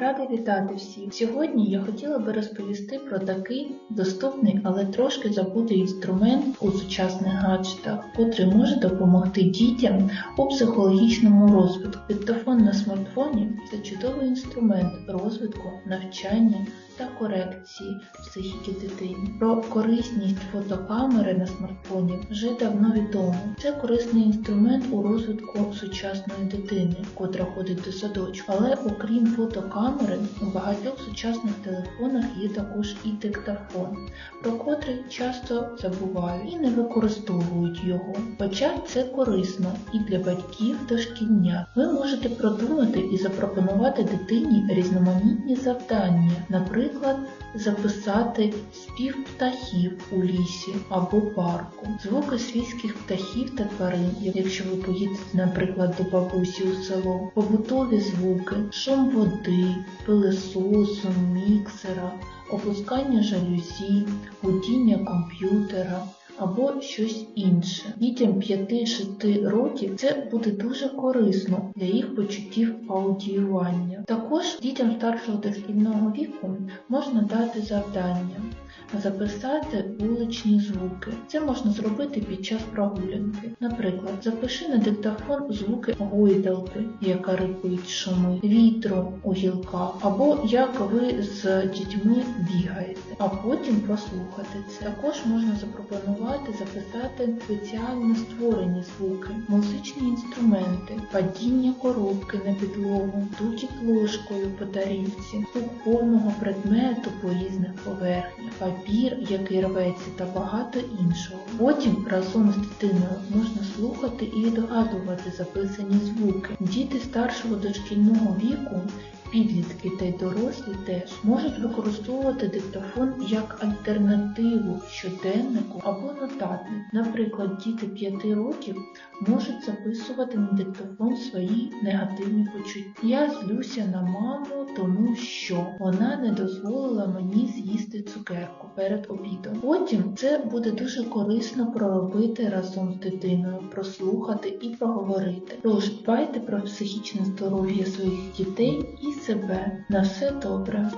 Рада вітати всіх! Сьогодні я хотіла би розповісти про такий доступний, але трошки забутий інструмент у сучасних гаджетах, котрий може допомогти дітям у психологічному розвитку. Диктофон на смартфоні це чудовий інструмент розвитку, навчання та корекції психіки дитини. Про корисність фотокамери на смартфоні вже давно відомо. Це корисний інструмент у розвитку сучасної дитини, котра ходить до садочку. Але окрім фотокамери, у багатьох сучасних телефонах є також і диктофон, про котрий часто забувають і не використовують його. Хоча це корисно і для батьків дошкільня. Ви можете продумати і запропонувати дитині різноманітні завдання, наприклад, записати спів птахів у лісі або парку, звуки свійських птахів та тварин, якщо ви поїдете, наприклад, до бабусі у село, побутові звуки, шум води, пилесосу, міксера, опускання жалюзі, гудіння комп'ютера. Або щось інше. Дітям 5-6 років це буде дуже корисно для їх почуттів аудіювання. Також дітям старшого дошкільного віку можна дати завдання записати вуличні звуки. Це можна зробити під час прогулянки. Наприклад, запиши на диктофон звуки гойдалки, яка рипить шуми, вітру у гілках, або як ви з дітьми бігаєте, а потім прослухати це. Також можна запропонувати записати спеціально створені звуки, музичні інструменти, падіння коробки на підлогу, тукіт ложкою по тарілці, повного предмету по різних поверхнях, папір, який рветься та багато іншого. Потім разом з дитиною можна слухати і відгадувати записані звуки. Діти старшого дошкільного віку Підлітки та й дорослі теж можуть використовувати диктофон як альтернативу щоденнику або нотатник. Наприклад, діти 5 років можуть записувати на диктофон свої негативні почуття. Я злюся на маму, тому що вона не дозволила мені з'їсти цукерку перед обідом. Потім це буде дуже корисно проробити разом з дитиною, прослухати і проговорити. Тож дбайте про психічне здоров'я своїх дітей і себе. На все добре.